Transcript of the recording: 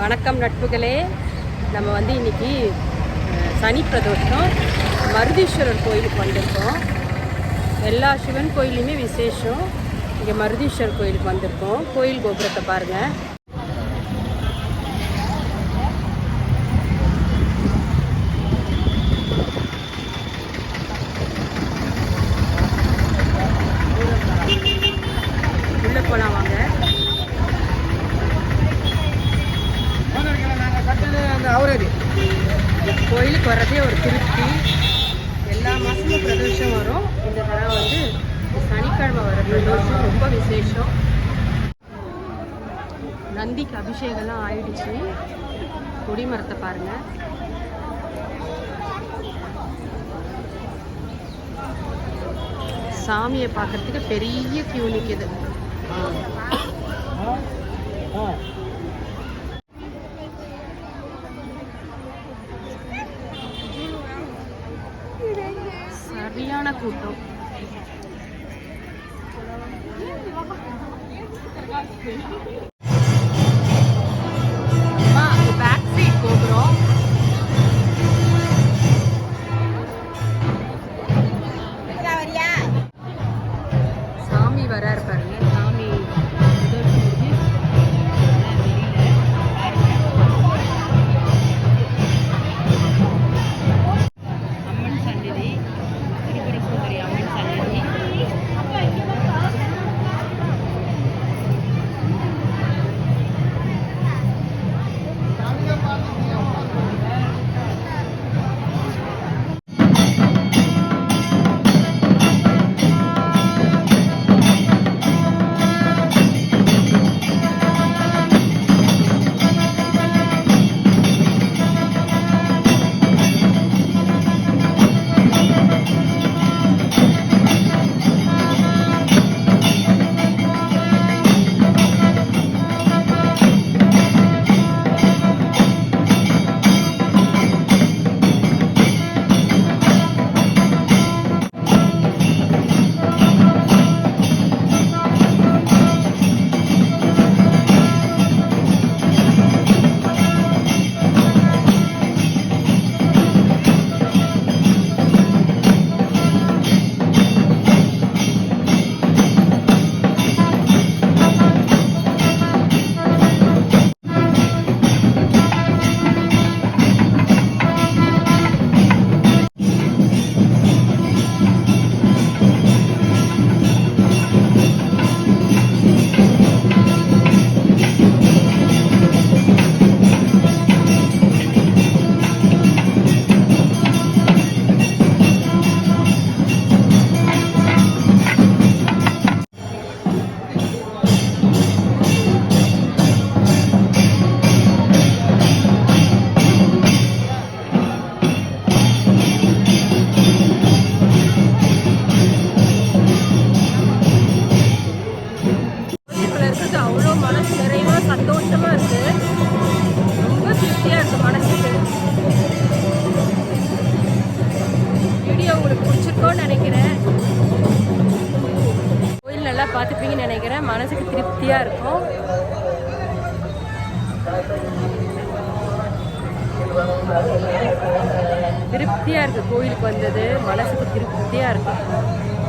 வணக்கம் நட்புகளே. நம்ம வந்து இன்றைக்கி சனி பிரதோஷம். மருதீஸ்வரர் கோயிலுக்கு வந்திருக்கோம். எல்லா சிவன் கோயிலுமே விசேஷம். இங்கே மருதீஸ்வரர் கோயிலுக்கு வந்திருக்கோம். கோயில் கோபுரத்தை பாருங்கள் வர பிரதோஷம் ரொம்ப விசேஷம். நந்திக்கு அபிஷேகம்லாம் ஆயிடுச்சு. கொடிமரத்தை பாருங்க. சாமியை பார்க்கறதுக்கு பெரிய கியூ நிற்கிது சரியான கூட்டம். அம்மா, இது back side கோபுரம். பார்த்துப்பீங்கன்னு நினைக்கிறேன். மனசுக்கு திருப்தியாக இருக்கும். திருப்தியாக இருக்குது கோயிலுக்கு வந்தது. மனசுக்கு திருப்தியாக இருக்குது